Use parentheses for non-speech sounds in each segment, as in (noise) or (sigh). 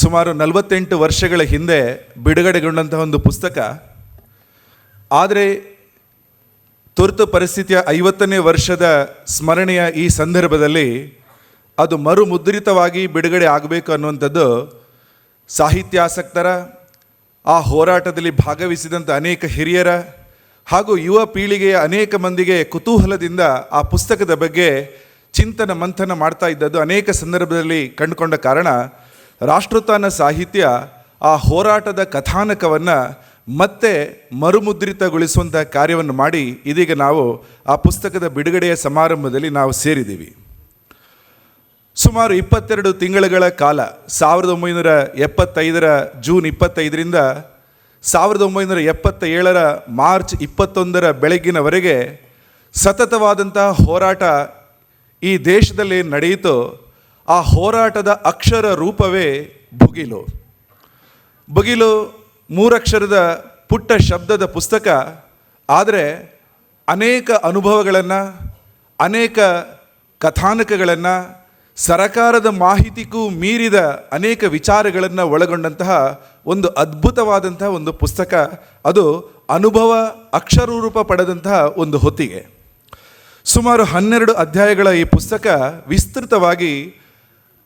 ಸುಮಾರು ನಲವತ್ತೆಂಟು ವರ್ಷಗಳ ಹಿಂದೆ ಬಿಡುಗಡೆಗೊಂಡಂತಹ ಒಂದು ಪುಸ್ತಕ. ಆದರೆ ತುರ್ತು ಪರಿಸ್ಥಿತಿಯ ಐವತ್ತನೇ ವರ್ಷದ ಸ್ಮರಣೆಯ ಈ ಸಂದರ್ಭದಲ್ಲಿ ಅದು ಮರುಮುದ್ರಿತವಾಗಿ ಬಿಡುಗಡೆ ಆಗಬೇಕು ಅನ್ನುವಂಥದ್ದು ಸಾಹಿತ್ಯಾಸಕ್ತರ, ಆ ಹೋರಾಟದಲ್ಲಿ ಭಾಗವಹಿಸಿದಂಥ ಅನೇಕ ಹಿರಿಯರ ಹಾಗೂ ಯುವ ಪೀಳಿಗೆಯ ಅನೇಕ ಮಂದಿಗೆ ಕುತೂಹಲದಿಂದ ಆ ಪುಸ್ತಕದ ಬಗ್ಗೆ ಚಿಂತನ ಮಂಥನ ಮಾಡ್ತಾ ಇದ್ದದ್ದು ಅನೇಕ ಸಂದರ್ಭದಲ್ಲಿ ಕಂಡುಕೊಂಡ ಕಾರಣ. ರಾಷ್ಟ್ರೋತ್ಥಾನ ಸಾಹಿತ್ಯ ಆ ಹೋರಾಟದ ಕಥಾನಕವನ್ನು ಮತ್ತೆ ಮರುಮುದ್ರಿತಗೊಳಿಸುವಂಥ ಕಾರ್ಯವನ್ನು ಮಾಡಿ ಇದೀಗ ನಾವು ಆ ಪುಸ್ತಕದ ಬಿಡುಗಡೆಯ ಸಮಾರಂಭದಲ್ಲಿ ನಾವು ಸೇರಿದ್ದೀವಿ. ಸುಮಾರು ಇಪ್ಪತ್ತೆರಡು ತಿಂಗಳುಗಳ ಕಾಲ, ಸಾವಿರದ ಒಂಬೈನೂರ ಎಪ್ಪತ್ತೈದರ ಜೂನ್ ಇಪ್ಪತ್ತೈದರಿಂದ ಸಾವಿರದ ಒಂಬೈನೂರ ಎಪ್ಪತ್ತ ಏಳರ ಮಾರ್ಚ್ ಇಪ್ಪತ್ತೊಂದರ ಬೆಳಗ್ಗಿನವರೆಗೆ ಸತತವಾದಂತಹ ಹೋರಾಟ ಈ ದೇಶದಲ್ಲಿ ನಡೆಯಿತು. ಆ ಹೋರಾಟದ ಅಕ್ಷರ ರೂಪವೇ ಭುಗಿಲು. ಭುಗಿಲು ಮೂರಕ್ಷರದ ಪುಟ್ಟ ಶಬ್ದದ ಪುಸ್ತಕ, ಆದರೆ ಅನೇಕ ಅನುಭವಗಳನ್ನು, ಅನೇಕ ಕಥಾನಕಗಳನ್ನು, ಸರಕಾರದ ಮಾಹಿತಿಗೂ ಮೀರಿದ ಅನೇಕ ವಿಚಾರಗಳನ್ನು ಒಳಗೊಂಡಂತಹ ಒಂದು ಅದ್ಭುತವಾದಂತಹ ಒಂದು ಪುಸ್ತಕ. ಅದು ಅನುಭವ ಅಕ್ಷರೂಪ ಪಡೆದಂತಹ ಒಂದು ಹೊತ್ತಿಗೆ. ಸುಮಾರು ಹನ್ನೆರಡು ಅಧ್ಯಾಯಗಳ ಈ ಪುಸ್ತಕ ವಿಸ್ತೃತವಾಗಿ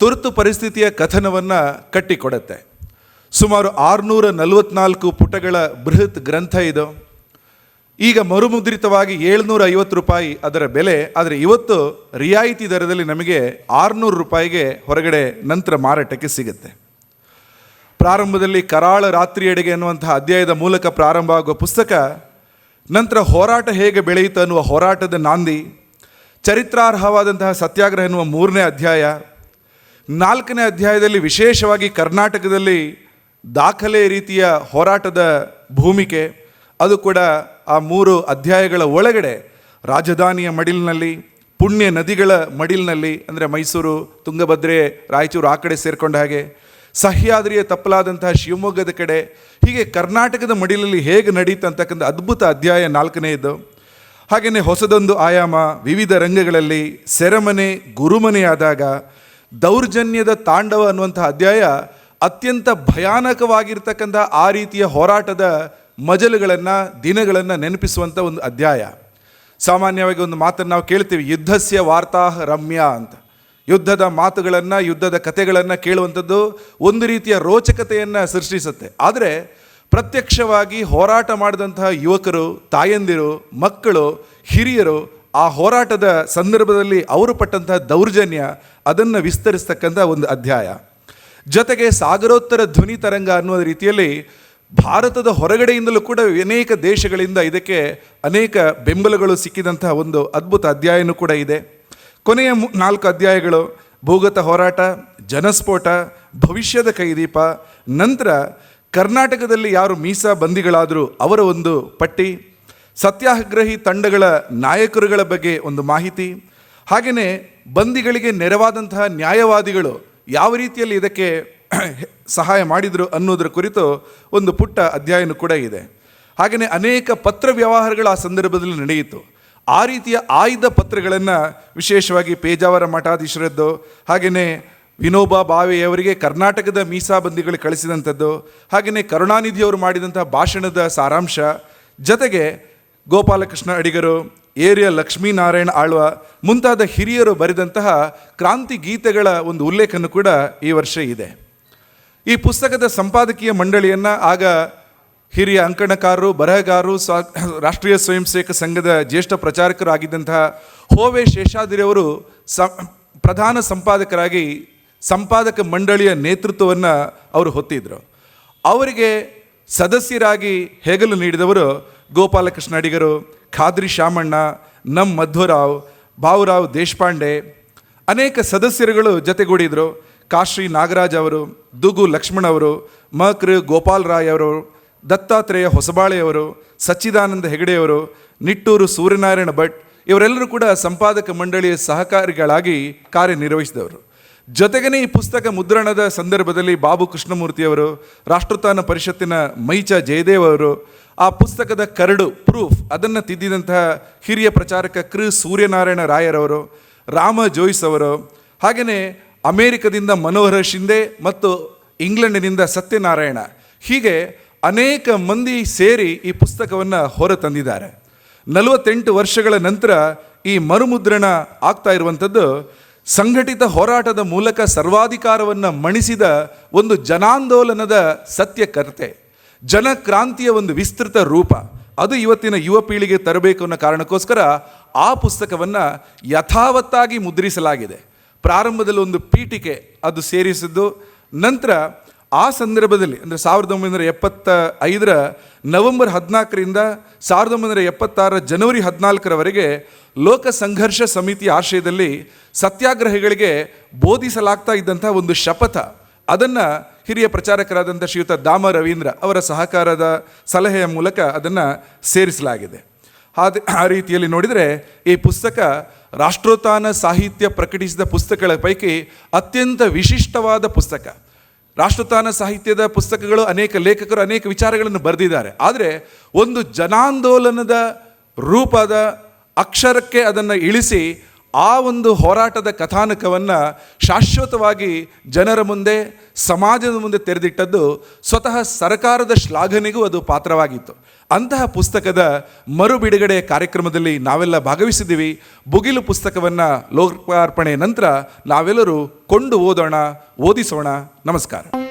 ತುರ್ತು ಪರಿಸ್ಥಿತಿಯ ಕಥನವನ್ನು ಕಟ್ಟಿಕೊಡತ್ತೆ. ಸುಮಾರು ಆರುನೂರ ನಲವತ್ನಾಲ್ಕು ಪುಟಗಳ ಬೃಹತ್ ಗ್ರಂಥ ಇದು. ಈಗ ಮರುಮುದ್ರಿತವಾಗಿ ಏಳ್ನೂರ ಐವತ್ತು ರೂಪಾಯಿ ಅದರ ಬೆಲೆ, ಆದರೆ ಇವತ್ತು ರಿಯಾಯಿತಿ ದರದಲ್ಲಿ ನಮಗೆ ಆರುನೂರು ರೂಪಾಯಿಗೆ ಹೊರಗಡೆ ನಂತರ ಮಾರಾಟಕ್ಕೆ ಸಿಗುತ್ತೆ. ಪ್ರಾರಂಭದಲ್ಲಿ ಕರಾಳ ರಾತ್ರಿಯೆಡೆಗೆ ಅನ್ನುವಂತಹ ಅಧ್ಯಾಯದ ಮೂಲಕ ಪ್ರಾರಂಭ ಆಗುವ ಪುಸ್ತಕ, ನಂತರ ಹೋರಾಟ ಹೇಗೆ ಬೆಳೆಯಿತು ಅನ್ನುವ ಹೋರಾಟದ ನಾಂದಿ, ಚರಿತ್ರಾರ್ಹವಾದಂತಹ ಸತ್ಯಾಗ್ರಹ ಎನ್ನುವ ಮೂರನೇ ಅಧ್ಯಾಯ ನಾಲ್ಕನೇ ಅಧ್ಯಾಯದಲ್ಲಿ ವಿಶೇಷವಾಗಿ ಕರ್ನಾಟಕದಲ್ಲಿ ದಾಖಲೆ ರೀತಿಯ ಹೋರಾಟದ ಭೂಮಿಕೆ, ಅದು ಕೂಡ ಆ ಮೂರು ಅಧ್ಯಾಯಗಳ ಒಳಗಡೆ. ರಾಜಧಾನಿಯ ಮಡಿಲಿನಲ್ಲಿ, ಪುಣ್ಯ ನದಿಗಳ ಮಡಿಲಿನಲ್ಲಿ, ಅಂದರೆ ಮೈಸೂರು, ತುಂಗಭದ್ರೆ, ರಾಯಚೂರು ಆ ಕಡೆ ಸೇರಿಕೊಂಡ ಹಾಗೆ. ಸಹ್ಯಾದ್ರಿಯ ತಪ್ಪಲಾದಂತಹ ಶಿವಮೊಗ್ಗದ ಕಡೆ. ಹೀಗೆ ಕರ್ನಾಟಕದ ಮಡಿಲಲ್ಲಿ ಹೇಗೆ ನಡೀತು ಅಂತಕ್ಕಂಥ ಅದ್ಭುತ ಅಧ್ಯಾಯ ನಾಲ್ಕನೆಯದು ಹಾಗೆಯೇ ಹೊಸದೊಂದು ಆಯಾಮ ವಿವಿಧ ರಂಗಗಳಲ್ಲಿ ಸೆರೆಮನೆ, ಗುರುಮನೆಯಾದಾಗ ದೌರ್ಜನ್ಯದ ತಾಂಡವ ಅನ್ನುವಂಥ ಅಧ್ಯಾಯ ಅತ್ಯಂತ ಭಯಾನಕವಾಗಿರ್ತಕ್ಕಂಥ ಆ ರೀತಿಯ ಹೋರಾಟದ ಮಜಲುಗಳನ್ನು, ದಿನಗಳನ್ನು ನೆನಪಿಸುವಂಥ ಒಂದು ಅಧ್ಯಾಯ. ಸಾಮಾನ್ಯವಾಗಿ ಒಂದು ಮಾತನ್ನು ನಾವು ಕೇಳ್ತೀವಿ, ಯುದ್ಧಸ್ಯ ವಾರ್ತಾ ರಮ್ಯ ಅಂತ. ಯುದ್ಧದ ಮಾತುಗಳನ್ನು, ಯುದ್ಧದ ಕಥೆಗಳನ್ನು ಕೇಳುವಂಥದ್ದು ಒಂದು ರೀತಿಯ ರೋಚಕತೆಯನ್ನು ಸೃಷ್ಟಿಸುತ್ತೆ. ಆದರೆ ಪ್ರತ್ಯಕ್ಷವಾಗಿ ಹೋರಾಟ ಮಾಡಿದಂತಹ ಯುವಕರು, ತಾಯಂದಿರು, ಮಕ್ಕಳು, ಹಿರಿಯರು ಆ ಹೋರಾಟದ ಸಂದರ್ಭದಲ್ಲಿ ಅವರು ಪಟ್ಟಂತಹ ದೌರ್ಜನ್ಯ ಅದನ್ನು ವಿಸ್ತರಿಸ್ತಕ್ಕಂಥ ಒಂದು ಅಧ್ಯಾಯ. ಜೊತೆಗೆ ಸಾಗರೋತ್ತರ ಧ್ವನಿ ತರಂಗ ಅನ್ನುವ ರೀತಿಯಲ್ಲಿ ಭಾರತದ ಹೊರಗಡೆಯಿಂದಲೂ ಕೂಡ ಅನೇಕ ದೇಶಗಳಿಂದ ಇದಕ್ಕೆ ಅನೇಕ ಬೆಂಬಲಗಳು ಸಿಕ್ಕಿದಂತಹ ಒಂದು ಅದ್ಭುತ ಅಧ್ಯಾಯನೂ ಕೂಡ ಇದೆ. ಕೊನೆಯ ನಾಲ್ಕು ಅಧ್ಯಾಯಗಳು, ಭೂಗತ ಹೋರಾಟ, ಜನಸ್ಫೋಟ, ಭವಿಷ್ಯದ ಕೈದೀಪ, ನಂತರ ಕರ್ನಾಟಕದಲ್ಲಿ ಯಾರು ಮೀಸಾ ಬಂದಿಗಳಾದರೂ ಅವರ ಒಂದು ಪಟ್ಟಿ ಸತ್ಯಾಗ್ರಹಿ ತಂಡಗಳ ನಾಯಕರುಗಳ ಬಗ್ಗೆ ಒಂದು ಮಾಹಿತಿ. ಹಾಗೆಯೇ ಬಂದಿಗಳಿಗೆ ನೆರವಾದಂತಹ ನ್ಯಾಯವಾದಿಗಳು ಯಾವ ರೀತಿಯಲ್ಲಿ ಇದಕ್ಕೆ (clears throat) ಸಹಾಯ ಮಾಡಿದರು ಅನ್ನೋದರ ಕುರಿತು ಒಂದು ಪುಟ್ಟ ಅಧ್ಯಯನ ಕೂಡ ಇದೆ. ಹಾಗೆಯೇ ಅನೇಕ ಪತ್ರ ವ್ಯವಹಾರಗಳು ಆ ಸಂದರ್ಭದಲ್ಲಿ ನಡೆಯಿತು. ಆ ರೀತಿಯ ಆಯ್ದ ಪತ್ರಗಳನ್ನು ವಿಶೇಷವಾಗಿ ಪೇಜಾವರ ಮಠಾಧೀಶರದ್ದು, ಹಾಗೆಯೇ ವಿನೋಬಾ ಭಾವೆಯವರಿಗೆ ಕರ್ನಾಟಕದ ಮೀಸಾ ಬಂದಿಗಳು ಕಳಿಸಿದಂಥದ್ದು, ಹಾಗೆಯೇ ಕರುಣಾನಿಧಿಯವರು ಮಾಡಿದಂಥ ಭಾಷಣದ ಸಾರಾಂಶ, ಜೊತೆಗೆ ಗೋಪಾಲಕೃಷ್ಣ ಅಡಿಗರು, ಏರಿಯ ಲಕ್ಷ್ಮೀನಾರಾಯಣ ಆಳ್ವ, ಮುಂತಾದ ಹಿರಿಯರು ಬರೆದಂತಹ ಕ್ರಾಂತಿ ಗೀತೆಗಳ ಒಂದು ಉಲ್ಲೇಖನ ಕೂಡ ಈ ವರ್ಷ ಇದೆ. ಈ ಪುಸ್ತಕದ ಸಂಪಾದಕೀಯ ಮಂಡಳಿಯನ್ನು ಆಗ ಹಿರಿಯ ಅಂಕಣಕಾರರು, ಬರಹಗಾರರು ರಾಷ್ಟ್ರೀಯ ಸ್ವಯಂ ಸೇವಕ ಸಂಘದ ಜ್ಯೇಷ್ಠ ಪ್ರಚಾರಕರು ಆಗಿದ್ದಂತಹ ಹೋವೆ ಶೇಷಾದ್ರಿಯವರು ಸ, ಪ್ರಧಾನ ಸಂಪಾದಕರಾಗಿ ಸಂಪಾದಕ ಮಂಡಳಿಯ ನೇತೃತ್ವವನ್ನು ಅವರು ಹೊತ್ತಿದ್ದರು ಅವರಿಗೆ ಸದಸ್ಯರಾಗಿ ಹೆಗಲು ನೀಡಿದವರು ಗೋಪಾಲಕೃಷ್ಣ ಅಡಿಗರು, ಖಾದ್ರಿ ಶಾಮಣ್ಣ ನಮ್ಮ ಮಧ್ವರಾವ್, ಬಾವುರಾವ್ ದೇಶಪಾಂಡೆ, ಅನೇಕ ಸದಸ್ಯರುಗಳು ಜತೆಗೂಡಿದರು. ಕಾಶ್ರೀ ನಾಗರಾಜ್ ಅವರು, ದುಗು ಲಕ್ಷ್ಮಣ್ ಅವರು, ಮಕ್ರ ಗೋಪಾಲ್ ರಾಯ್ ಅವರು, ದತ್ತಾತ್ರೇಯ ಹೊಸಬಾಳೆಯವರು ಸಚ್ಚಿದಾನಂದ ಹೆಗಡೆಯವರು ನಿಟ್ಟೂರು ಸೂರ್ಯನಾರಾಯಣ ಭಟ್, ಇವರೆಲ್ಲರೂ ಕೂಡ ಸಂಪಾದಕ ಮಂಡಳಿಯ ಸಹಕಾರಿಗಳಾಗಿ ಕಾರ್ಯನಿರ್ವಹಿಸಿದವರು. ಜೊತೆಗೇ ಈ ಪುಸ್ತಕ ಮುದ್ರಣದ ಸಂದರ್ಭದಲ್ಲಿ ಬಾಬು ಕೃಷ್ಣಮೂರ್ತಿಯವರು ರಾಷ್ಟ್ರೋತ್ಥಾನ ಪರಿಷತ್ತಿನ ಮೈಚ ಜಯದೇವ್ ಅವರು, ಆ ಪುಸ್ತಕದ ಕರಡು ಪ್ರೂಫ್ ಅದನ್ನು ತಿದ್ದಿದಂತಹ ಹಿರಿಯ ಪ್ರಚಾರಕ ಕೃ. ಸೂರ್ಯನಾರಾಯಣ ರಾಯರವರು ರಾಮ ಜೋಯ್ಸ್ ಅವರು ಹಾಗೆಯೇ ಅಮೇರಿಕದಿಂದ ಮನೋಹರ ಶಿಂದೆ ಮತ್ತು ಇಂಗ್ಲೆಂಡಿನಿಂದ ಸತ್ಯನಾರಾಯಣ, ಹೀಗೆ ಅನೇಕ ಮಂದಿ ಸೇರಿ ಈ ಪುಸ್ತಕವನ್ನು ಹೊರತಂದಿದ್ದಾರೆ. ನಲವತ್ತೆಂಟು ವರ್ಷಗಳ ನಂತರ ಈ ಮರುಮುದ್ರಣ ಆಗ್ತಾ ಇರುವಂಥದ್ದು ಸಂಘಟಿತ ಹೋರಾಟದ ಮೂಲಕ ಸರ್ವಾಧಿಕಾರವನ್ನು ಮಣಿಸಿದ ಒಂದು ಜನಾಂದೋಲನದ ಸತ್ಯಕರ್ತೆ, ಜನಕ್ರಾಂತಿಯ ಒಂದು ವಿಸ್ತೃತ ರೂಪ. ಅದು ಇವತ್ತಿನ ಯುವ ಪೀಳಿಗೆ ತರಬೇಕು ಅನ್ನೋ ಕಾರಣಕ್ಕೋಸ್ಕರ ಆ ಪುಸ್ತಕವನ್ನು ಯಥಾವತ್ತಾಗಿ ಮುದ್ರಿಸಲಾಗಿದೆ. ಪ್ರಾರಂಭದಲ್ಲಿ ಒಂದು ಪೀಠಿಕೆ ಅದು ಸೇರಿಸಿದ್ದು, ನಂತರ ಆ ಸಂದರ್ಭದಲ್ಲಿ, ಅಂದರೆ ಸಾವಿರದ ಒಂಬೈನೂರ ಎಪ್ಪತ್ತ ಐದರ ನವೆಂಬರ್ ಹದಿನಾಲ್ಕರಿಂದ ಸಾವಿರದ ಒಂಬೈನೂರ ಎಪ್ಪತ್ತಾರ ಜನವರಿ ಹದಿನಾಲ್ಕರವರೆಗೆ ಲೋಕ ಸಂಘರ್ಷ ಸಮಿತಿ ಆಶ್ರಯದಲ್ಲಿ ಸತ್ಯಾಗ್ರಹಿಗಳಿಗೆ ಬೋಧಿಸಲಾಗ್ತಾ ಇದ್ದಂಥ ಒಂದು ಶಪಥ. ಅದನ್ನು ಹಿರಿಯ ಪ್ರಚಾರಕರಾದಂಥ ಶ್ರೀಯುತ ದಾಮ ರವೀಂದ್ರ ಅವರ ಸಹಕಾರದ ಸಲಹೆಯ ಮೂಲಕ ಅದನ್ನು ಸೇರಿಸಲಾಗಿದೆ. ಆದ ಆ ರೀತಿಯಲ್ಲಿ ನೋಡಿದರೆ ಈ ಪುಸ್ತಕ ರಾಷ್ಟ್ರೋತ್ಥಾನ ಸಾಹಿತ್ಯ ಪ್ರಕಟಿಸಿದ ಪುಸ್ತಕಗಳ ಪೈಕಿ ಅತ್ಯಂತ ವಿಶಿಷ್ಟವಾದ ಪುಸ್ತಕ. ರಾಷ್ಟ್ರೋತ್ಥಾನ ಸಾಹಿತ್ಯದ ಪುಸ್ತಕಗಳು ಅನೇಕ ಲೇಖಕರು ಅನೇಕ ವಿಚಾರಗಳನ್ನು ಬರೆದಿದ್ದಾರೆ. ಆದರೆ ಒಂದು ಜನಾಂದೋಲನದ ರೂಪದ ಅಕ್ಷರಕ್ಕೆ ಅದನ್ನು ಇಳಿಸಿ ಆ ಒಂದು ಹೋರಾಟದ ಕಥಾನಕವನ್ನು ಶಾಶ್ವತವಾಗಿ ಜನರ ಮುಂದೆ, ಸಮಾಜದ ಮುಂದೆ ತೆರೆದಿಟ್ಟದ್ದು ಸ್ವತಃ ಸರ್ಕಾರದ ಶ್ಲಾಘನೆಗೂ ಅದು ಪಾತ್ರವಾಗಿತ್ತು. ಅಂತಹ ಪುಸ್ತಕದ ಮರು ಬಿಡುಗಡೆ ಕಾರ್ಯಕ್ರಮದಲ್ಲಿ ನಾವೆಲ್ಲ ಭಾಗವಹಿಸಿದ್ದೀವಿ. ಬುಗಿಲು ಪುಸ್ತಕವನ್ನು ಲೋಕಾರ್ಪಣೆ ನಂತರ ನಾವೆಲ್ಲರೂ ಕೊಂಡು ಓದೋಣ, ಓದಿಸೋಣ. ನಮಸ್ಕಾರ.